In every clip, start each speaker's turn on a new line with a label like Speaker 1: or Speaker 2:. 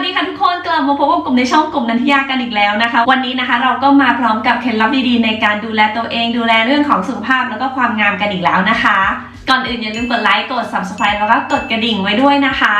Speaker 1: วัสดีค่ะทุกคนกลับมาพบกับกลุ่มในช่องกลุ่มนันทยากันอีกแล้วนะคะ วันนี้นะคะเราก็มาพร้อมกับเคล็ดลับดีๆ ในการดูแลตัวเองดูแลเรื่องของสุขภาพแล้วก็ความงามกันอีกแล้วนะคะ ก่อนอื่นอย่าลืมกดไลค์กด subscribe แล้วก็กดกระดิ่งไว้ด้วยนะคะ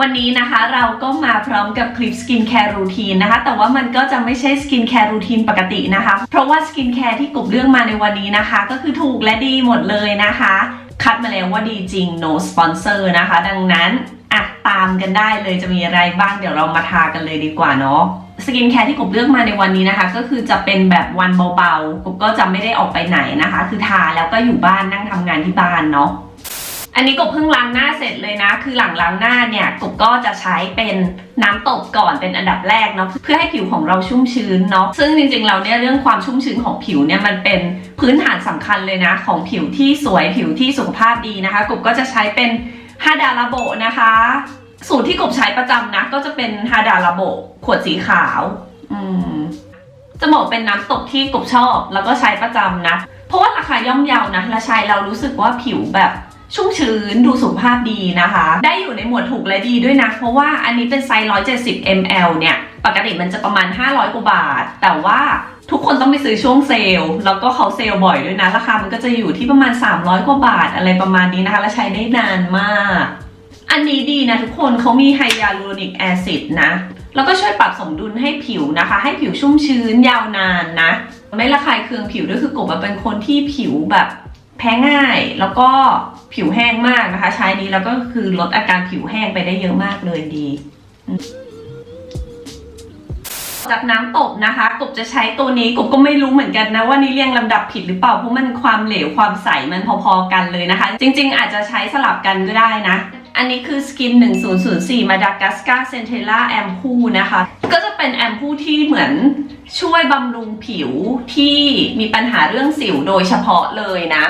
Speaker 1: วันนี้นะคะเราก็มาพร้อมกับคลิปสกินแคร์รูทีนนะคะ แต่ว่ามันก็จะไม่ใช่สกินแคร์รูทีนปกตินะคะ เพราะว่าสกินแคร์ที่กลุ่มเรื่องมาในวันนี้นะคะ ก็คือถูกและดีหมดเลยนะคะ คัดมาแล้วว่าดีจริง no sponsor นะคะ ดังนั้น อะตามกันได้เลยจะมีอะไรบ้างเดี๋ยวเรามาทากันเลยดีกว่าเนาะสกินแคร์ที่กบเลือกมาในวันนี้นะคะ ก็คือจะเป็นแบบวันเบาๆกบก็จะไม่ได้ออกไปไหนนะคะ คือทาแล้วก็อยู่บ้านนั่งทำงานที่บ้านเนาะอันนี้กบเพิ่งล้างหน้าเสร็จเลยนะ คือหลังล้างหน้าเนี่ยกบก็จะใช้เป็นน้ำตบก่อนเป็นอันดับแรกเนาะเพื่อให้ผิวของเราชุ่มชื้นเนาะซึ่งจริงๆเราเนี่ยเรื่องความชุ่มชื้นของผิวเนี่ยมันเป็นพื้นฐานสำคัญเลยนะ ของผิวที่สวยผิวที่สุขภาพดีนะคะกบก็จะใช้เป็น ฮาดาลาโบนะคะ สูตรที่กบใช้ประจำนะ ก็จะเป็นฮาดาลาโบขวดสีขาว อืมจะบอกเป็นน้ำตบที่กบชอบ แล้วก็ใช้ประจำนะ เพราะว่าราคาย่อมเยาวนะและใช้เรารู้สึกว่าผิวแบบชุ่มชื้นดูสุขภาพดีนะคะ ได้อยู่ในหมวดถูกและดีด้วยนะ เพราะว่าอันนี้เป็นไซส์ 170 ml เนี่ย ปกติมันจะประมาณ 500 กว่าบาท แต่ว่า ทุกคนต้องไปซื้อช่วงเซลล์แล้วก็เขาเซลล์บ่อยด้วยนะ ราคามันก็จะอยู่ที่ประมาณ 300 กว่าบาทอะไรประมาณนี้นะคะ และใช้ได้นานมาก อันนี้ดีนะทุกคนเขามีไฮยาลูรอนิกแอซิดนะ แล้วก็ช่วยปรับสมดุลให้ผิวนะคะ ให้ผิวชุ่มชื้นยาวนานนะ ไม่ระคายเคืองผิวด้วยคือกบเป็นคนที่ผิวแบบแพ้ง่ายแล้วก็ผิวแห้งมากนะคะ ใช้นี้แล้วก็คือลดอาการผิวแห้งไปได้เยอะมากเลยดี จากน้ำตบนะคะกบจะใช้ตัวนี้กบก็ไม่รู้เหมือนกันนะว่านี่เรียงลำดับผิดหรือเปล่าเพราะมันความเหลวความใสมันพอๆกันเลยนะคะ จริง ๆ อาจจะใช้สลับกันก็ได้นะอันนี้คือ Skin 1004 Madagascar Centella Ampoule นะคะ ก็จะเป็นแอมพูที่เหมือนช่วยบำรุงผิวที่มีปัญหาเรื่องสิวโดยเฉพาะเลยนะ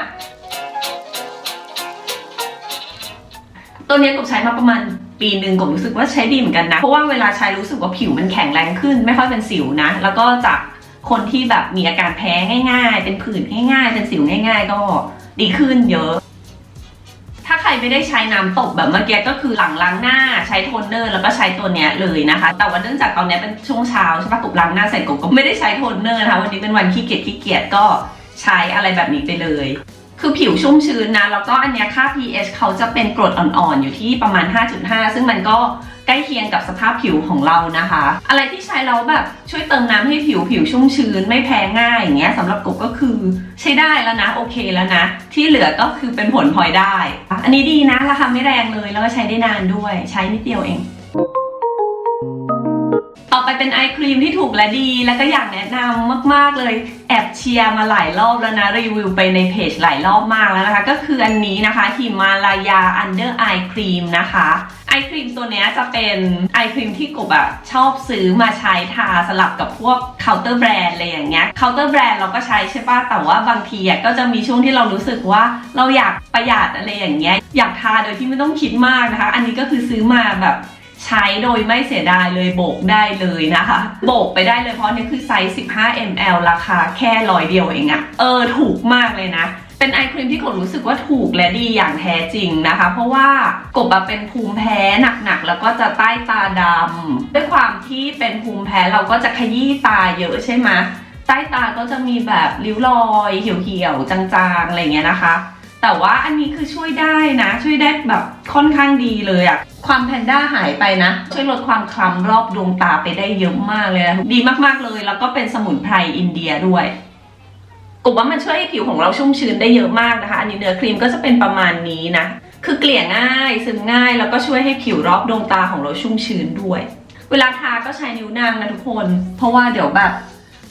Speaker 1: ตัวนี้กบใช้มาประมาณ ปีหนึ่งกบรู้สึกว่าใช้ดีเหมือนกันนะ เพราะว่าเวลาใช้รู้สึกว่าผิวมันแข็งแรงขึ้น ไม่ค่อยเป็นสิวนะ แล้วก็จากคนที่แบบมีอาการแพ้ง่าย ๆ เป็นผื่นง่าย ๆ เป็นสิวง่าย ๆ ก็ดีขึ้นเยอะ ถ้าใครไม่ได้ใช้น้ำตบแบบเมื่อกี้ก็คือหลังล้างหน้าใช้โทนเนอร์แล้วก็ใช้ตัวเนี้ยเลยนะคะ แต่ว่าเนื่องจากตอนนี้เป็นช่วงเช้าใช่ปะกบล้างหน้าเสร็จกบก็ไม่ได้ใช้โทนเนอร์นะคะวันนี้เป็นวันขี้เกียจขี้เกียจก็ใช้อะไรแบบนี้ไปเลย คือผิวชุ่มชื้นนะ แล้วก็อันเนี้ยค่า pH เขาจะเป็นกรดอ่อนๆ อยู่ที่ประมาณ 5.5 ซึ่งมันก็ใกล้เคียงกับสภาพผิวของเรานะคะ อะไรที่ใช้แล้วแบบช่วยเติมน้ำให้ผิวผิวชุ่มชื้นไม่แพ้ง่ายอย่างเงี้ยสำหรับกบก็คือใช้ได้แล้วนะโอเคแล้วนะ ที่เหลือก็คือเป็นผลพลอยได้ อันนี้ดีนะราคาไม่แรงเลยแล้วก็ใช้ได้นานด้วย ใช้นิดเดียวเอง ต่อไปเป็นไอครีมที่ถูกและดีแล้วก็อยากแนะนำมาก ๆ เลยแอบเชียร์มาหลายรอบแล้วนะ รีวิวไปในเพจหลายรอบมากแล้วนะคะ ก็คืออันนี้นะคะฮิมาลายาอันเดอร์ไอครีมนะคะไอครีมตัวนี้จะเป็นไอครีมที่กบอะชอบซื้อมาใช้ทาสลับกับพวกเคาน์เตอร์แบรนด์อะไรอย่างเงี้ยเคาน์เตอร์แบรนด์เราก็ใช้ใช่ปะแต่ว่าบางทีอะก็จะมีช่วงที่เรารู้สึกว่าเราอยากประหยัดอะไรอย่างเงี้ยอยากทาโดยที่ไม่ต้องคิดมากนะคะ อันนี้ก็คือซื้อมาแบบ ช้โดยไม่เสียดายเลยโบกได้เลยนะคะโบกไปได้เลยเพราะนี่คือไซส์ 15 ml ราคาแค่ร้อยเดียวเองอะเออถูกมากเลยนะเป็นไอครีมที่กบรู้สึกว่าถูกและดีอย่างแท้จริงนะคะ เพราะว่ากบเป็นภูมิแพ้หนักๆ แล้วก็จะใต้ตาดำด้วยความที่เป็นภูมิแพ้เราก็จะขยี้ตาเยอะใช่ไหมใต้ตาก็จะมีแบบริ้วรอยเหี่ยวๆจางๆอะไรเงี้ยนะคะ แต่ว่าอันนี้คือช่วยได้นะ ช่วยได้แบบค่อนข้างดีเลยอะความแพนด้าหายไปนะ ช่วยลดความคล้ำรอบดวงตาไปได้เยอะมากเลยนะดีมากๆเลย แล้วก็เป็นสมุนไพรอินเดียด้วยกบว่ามันช่วยให้ผิวของเราชุ่มชื้นได้เยอะมากนะคะ อันนี้เนื้อครีมก็จะเป็นประมาณนี้นะ คือเกลี่ยง่ายซึมง่าย แล้วก็ช่วยให้ผิวรอบดวงตาของเราชุ่มชื้นด้วย เวลาทาก็ใช้นิ้วนางนะทุกคน เพราะว่าเดี๋ยวแบบ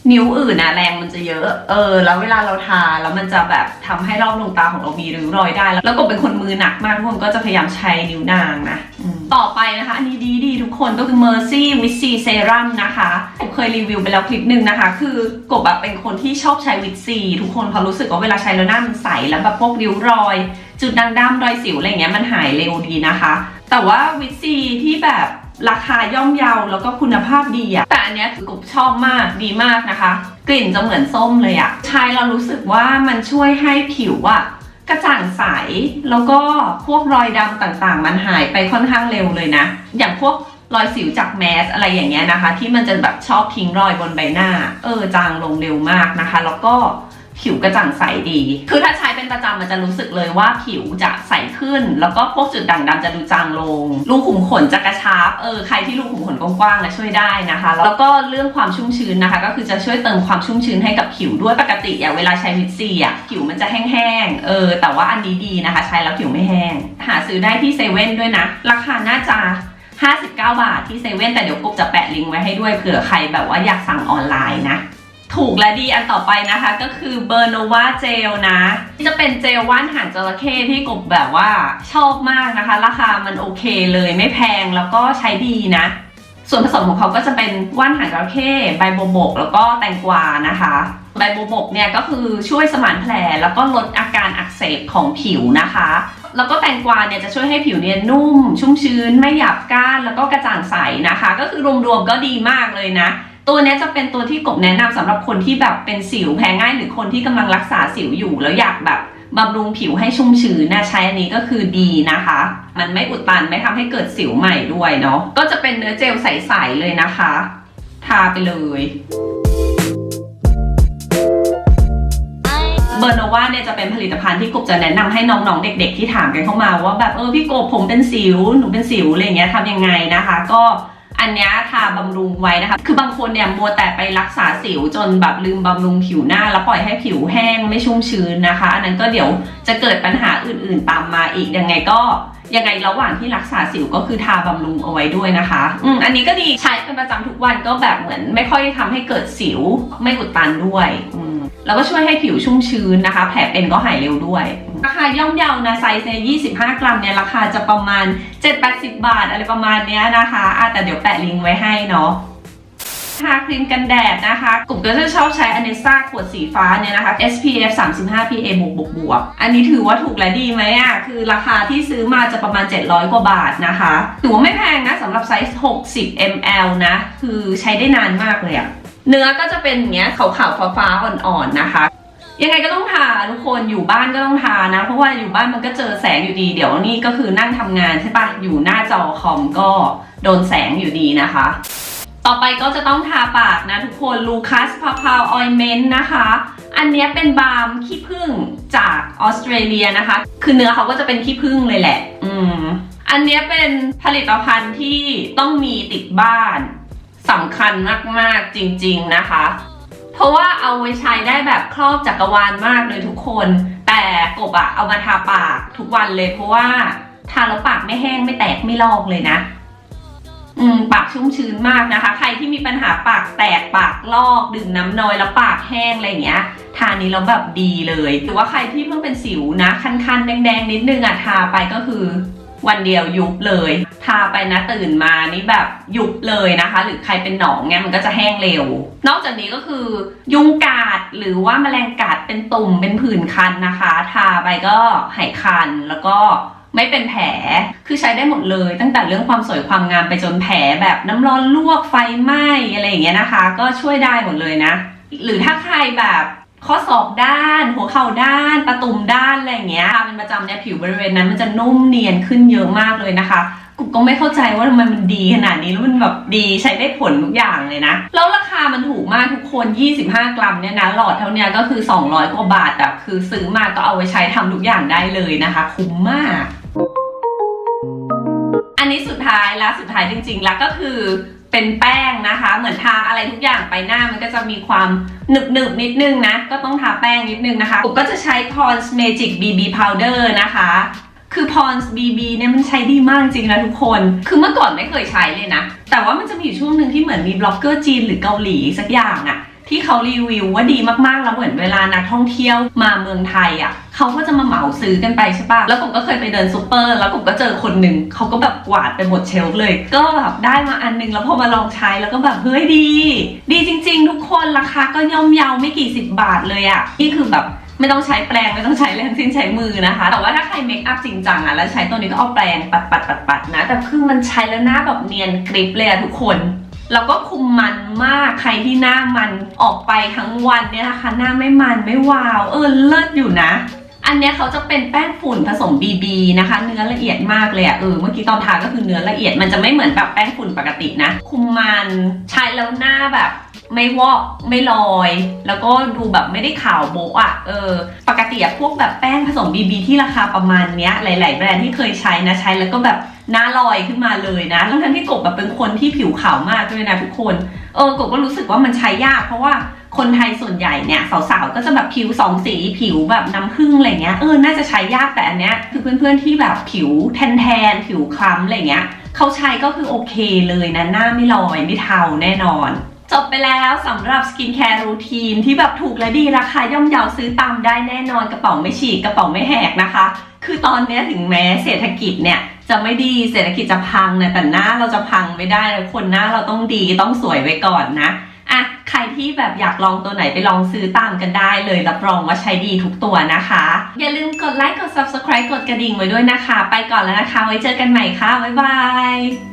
Speaker 1: นิ้วอื่นนะแรงมันจะเยอะ เออ แล้วเวลาเราทาแล้วมันจะแบบทำให้รอบดวงตาของเรามีริ้วรอยได้แล้วแล้วก็เป็นคนมือหนักมากทุกคนก็จะพยายามใช้นิ้วนางนะอืมต่อไปนะคะ อันนี้ดีดีทุกคนก็คือ Mercy w i t C Serum นะคะผมเคยรีวิวไปแล้วคลิปหนึ่งนะคะ คือกบแบบเป็นคนที่ชอบใช้วิตซีทุกคนเขารู้สึกว่าเวลาใช้แล้วหน้ามันใสแล้วแบบพวกริ้วรอย จุดด่างดำรอยสิวอะไรเงี้ยมันหายเร็วดีนะคะ แต่ว่าวิตซีที่แบบ ราคาย่อมเยาแล้วก็คุณภาพดีอะแต่อันเนี้ยคือกบชอบมากดีมากนะคะ กลิ่นจะเหมือนส้มเลยอะใช้เรารู้สึกว่ามันช่วยให้ผิวอะกระจ่างใส แล้วก็พวกรอยดำต่างๆ มันหายไปค่อนข้างเร็วเลยนะ อย่างพวกรอยสิวจากแมสอะไรอย่างเงี้ยนะคะ ที่มันจะแบบชอบทิ้งรอยบนใบหน้า เออจางลงเร็วมากนะคะ แล้วก็ ผิวกระจ่างใสดี คือถ้าใช้เป็นประจำมันจะรู้สึกเลยว่าผิวจะใสขึ้น แล้วก็พวกจุดด่างดำจะดูจางลง รูขุมขนจะกระชับ เออ ใครที่รูขุมขนกว้างๆนะช่วยได้นะคะ แล้วก็เรื่องความชุ่มชื้นนะคะ ก็คือจะช่วยเติมความชุ่มชื้นให้กับผิวด้วย ปกติอย่างเวลาใช้วิตซีอะ ผิวมันจะแห้งๆ เออ แต่ว่าอันนี้ดีนะคะ ใช้แล้วผิวไม่แห้ง หาซื้อได้ที่เซเว่นด้วยนะ ราคาน่าจะ59 บาทที่เซเว่นแต่เดี๋ยวกบจะแปะลิงก์ไว้ให้ด้วยเผื่อใครแบบว่าอยากสั่งออนไลน์นะ ถูกและดีอันต่อไปนะคะ ก็คือเบอร์โนวาเจลนะที่จะเป็นเจลว่านหางจระเข้ที่กบแบบว่าชอบมากนะคะ ราคามันโอเคเลยไม่แพงแล้วก็ใช้ดีนะ ส่วนผสมของเขาก็จะเป็นว่านหางจระเข้ใบโบบก แล้วก็แตงกวานะคะใบโบกเนี่ยก็คือช่วยสมานแผลแล้วก็ลดอาการอักเสบของผิวนะคะ แล้วก็แตงกวาเนี่ยจะช่วยให้ผิวเนี่ยนุ่ม ชุ่มชื้นไม่หยาบก้านแล้วก็กระจ่างใสนะคะ ก็คือรวมๆก็ดีมากเลยนะ ตัวนี้จะเป็นตัวที่กบแนะนำสำหรับคนที่แบบเป็นสิวแพ้ง่ายหรือคนที่กำลังรักษาสิวอยู่แล้วอยากแบบบำรุงผิวให้ชุ่มชื้นนะใช้อันนี้ก็คือดีนะคะ มันไม่อุดตันไม่ทำให้เกิดสิวใหม่ด้วยเนาะก็จะเป็นเนื้อเจลใสๆเลยนะคะ ทาไปเลยเบอร์โนวาเนี่ยจะเป็นผลิตภัณฑ์ที่กบจะแนะนำให้น้องๆเด็ก ๆ ที่ถามกันเข้ามาว่าแบบเออพี่กบผมเป็นสิวหนูเป็นสิวอะไรเงี้ยทำยังไงนะคะ ก็ อันนี้ทาบำรุงไว้นะคะ คือบางคนเนี่ยมัวแต่ไปรักษาสิวจนแบบลืมบำรุงผิวหน้า แล้วปล่อยให้ผิวแห้งไม่ชุ่มชื้นนะคะ อันนั้นก็เดี๋ยวจะเกิดปัญหาอื่นๆตามมาอีกยังไงก็ยังไงระหว่างที่รักษาสิวก็คือทาบำรุงเอาไว้ด้วยนะคะ อืมอันนี้ก็ดีใช้เป็นประจำทุกวันก็แบบเหมือนไม่ค่อยทำให้เกิดสิวไม่อุดตันด้วย อืมแล้วก็ช่วยให้ผิวชุ่มชื้นนะคะ แผลเป็นก็หายเร็วด้วย ราคาย่อมเยาวนะไซส์ใน25 กรัมเนี่ยราคาจะประมาณ 7-80 บาทอะไรประมาณเนี้ยนะคะอะแต่เดี๋ยวแปะลิงก์ไว้ให้เนาะทาครีมกันแดดนะคะ กลุ่มก็จะชอบใช้อเนซ่าขวดสีฟ้าเนี่ยนะคะ SPF 35 PA บวกบวกบวกอันนี้ถือว่าถูกและดีไหมอะ คือราคาที่ซื้อมาจะประมาณ 700 กว่าบาทนะคะ ถือว่าไม่แพงนะสำหรับไซส์ 60 ml นะ คือใช้ได้นานมากเลยอะเนื้อก็จะเป็นอย่างเงี้ยขาวๆฟ้าๆอ่อนๆนะคะ ยังไงก็ต้องทาทุกคนอยู่บ้านก็ต้องทานะ เพราะว่าอยู่บ้านมันก็เจอแสงอยู่ดี เดี๋ยวนี่ก็คือนั่งทำงานใช่ปะอยู่หน้าจอคอมก็โดนแสงอยู่ดีนะคะ ต่อไปก็จะต้องทาปากนะทุกคนลูคัสพาพาวออยเมนต์นะคะ อันนี้เป็นบาล์มขี้ผึ้งจากออสเตรเลียนะคะ คือเนื้อเขาก็จะเป็นขี้ผึ้งเลยแหละ อืมอันนี้เป็นผลิตภัณฑ์ที่ต้องมีติดบ้านสำคัญมาก ๆ จริง ๆ นะคะ ราะว่าเอาไว้ใช้ได้แบบครอบจักรวาลมากเลยทุกคน แต่กบอะเอามาทาปากทุกวันเลย เพราะว่าทาแล้วปากไม่แห้งไม่แตกไม่ลอกเลยนะ อืมปากชุ่มชื้นมากนะคะ ใครที่มีปัญหาปากแตกปากลอกดื่มน้ำน้อยแล้วปากแห้งอะไรเงี้ย ทานี้แล้วแบบดีเลย หรือว่าใครที่เพิ่งเป็นสิวนะ คันๆแดงๆนิดนึงอะทาไปก็คือ วันเดียวยุบเลย ทาไปนะตื่นมานี่แบบยุบเลยนะคะ หรือใครเป็นหนองเนี่ยมันก็จะแห้งเร็ว นอกจากนี้ก็คือยุงกัดหรือว่าแมลงกัดเป็นตุ่มเป็นผื่นคันนะคะ ทาไปก็หายคันแล้วก็ไม่เป็นแผล คือใช้ได้หมดเลย ตั้งแต่เรื่องความสวยความงามไปจนแผลแบบน้ำร้อนลวกไฟไหม้อะไรอย่างเงี้ยนะคะ ก็ช่วยได้หมดเลยนะ หรือถ้าใครแบบ ข้อศอกด้าน หัวเข่าด้านตะตุ่มด้านอะไรอย่างเงี้ยทาเป็นประจำเนี่ยผิวบริเวณนั้นมันจะนุ่มเนียนขึ้นเยอะมากเลยนะคะกูก็ไม่เข้าใจว่าทำไมมันดีขนาดนี้แล้วมันแบบดีใช้ได้ผลทุกอย่างเลยนะ แล้วราคามันถูกมากทุกคน 25 กรัมเนี่ยนะหลอดเท่านี้ก็คือ 200 กว่าบาทอะคือซื้อมาก็เอาไว้ใช้ทำทุกอย่างได้เลยนะคะ คุ้มมาก อันนี้สุดท้ายแล้วสุดท้ายจริงๆแล้วก็คือ เป็นแป้งนะคะ เหมือนทาอะไรทุกอย่างไปหน้ามันก็จะมีความหนึบหนึบๆนิดนึงนะ ก็ต้องทาแป้งนิดนึงนะคะผมก็จะใช้ Pond's Magic BB Powder นะคะคือ Pond's BB เนี่ยมันใช้ดีมากจริงนะทุกคน คือเมื่อก่อนไม่เคยใช้เลยนะ แต่ว่ามันจะมีอยู่ช่วงหนึ่งที่เหมือนมีบล็อกเกอร์จีนหรือเกาหลีสักอย่างอะ ที่เขารีวิวว่าดีมากๆแล้วเหมือนเวลานักท่องเที่ยวมาเมืองไทยอะเขาก็จะมาเหมาซื้อกันไปใช่ปะแล้วผมก็เคยไปเดินซูเปอร์ แล้วผมก็เจอคนหนึ่งเขาก็แบบกวาดไปหมดเชลฟ์เลย ก็แบบได้มาอันหนึงแล้วพอมาลองใช้แล้วก็แบบเฮ้ยดี ดีจริง ๆ ทุกคนราคาก็ย่อมเยาไม่กี่สิบบาทเลยอะนี่คือแบบไม่ต้องใช้แปรงไม่ต้องใช้แรงสิ้นใช้มือนะคะ แต่ว่าถ้าใครเมคอัพจริงจังอะแล้วใช้ตัวนี้ก็เอาแปรงปัดปัดปัดปัดๆๆนะ แต่คือมันใช้แล้วหน้าแบบเนียนกริบเลยอะทุกคน แล้วก็คุมมันมากใครที่หน้ามันออกไปทั้งวันเนี่ยนะคะ หน้าไม่มันไม่วาว เออเลิศอยู่นะ อันนี้เขาจะเป็นแป้งฝุ่นผสม BB นะคะ เนื้อละเอียดมากเลยอะเออเมื่อกี้ตอนทาก็คือเนื้อละเอียดมันจะไม่เหมือนแบบแป้งฝุ่นปกตินะ คุมมันใช้แล้วหน้าแบบ ไม่วอกไม่ลอย แล้วก็ดูแบบไม่ได้ขาวโบะอะเออ ปกติอะพวกแบบแป้งผสม BB ที่ราคาประมาณเนี้ย หลาย ๆ แบรนด์ที่เคยใช้นะใช้แล้วก็แบบหน้าลอยขึ้นมาเลยนะทั้งๆที่กบแบบเป็นคนที่ผิวขาวมากด้วยนะทุกคน เออกบก็รู้สึกว่ามันใช้ยาก เพราะว่าคนไทยส่วนใหญ่เนี่ยสาวๆ ก็จะแบบผิวสองสีผิวแบบน้ำผึ้งอะไรเงี้ยเออน่าจะใช้ยากแต่อันเนี้ยคือเพื่อนๆที่แบบผิวแทนๆผิวคล้ำอะไรเงี้ยเขาใช้ก็คือโอเคเลยนะหน้าไม่ลอยไม่เทาแน่นอน จบไปแล้วสำหรับสกินแคร์รูทีนที่แบบถูกและดีราคาย่อมเยาซื้อตามได้แน่นอนกระเป๋าไม่ฉีกกระเป๋าไม่แหกนะคะ คือตอนนี้ถึงแม้เศรษฐกิจเนี่ยจะไม่ดีเศรษฐกิจจะพังนะแต่หน้าเราจะพังไม่ได้คนหน้าเราต้องดีต้องสวยไว้ก่อนนะอะใครที่แบบอยากลองตัวไหนไปลองซื้อตามกันได้เลยรับรองว่าใช้ดีทุกตัวนะคะ อย่าลืมกดไลค์กด subscribe กดกระดิ่งไว้ด้วยนะคะ ไปก่อนแล้วนะคะ ไว้เจอกันใหม่ค่ะบ๊ายบาย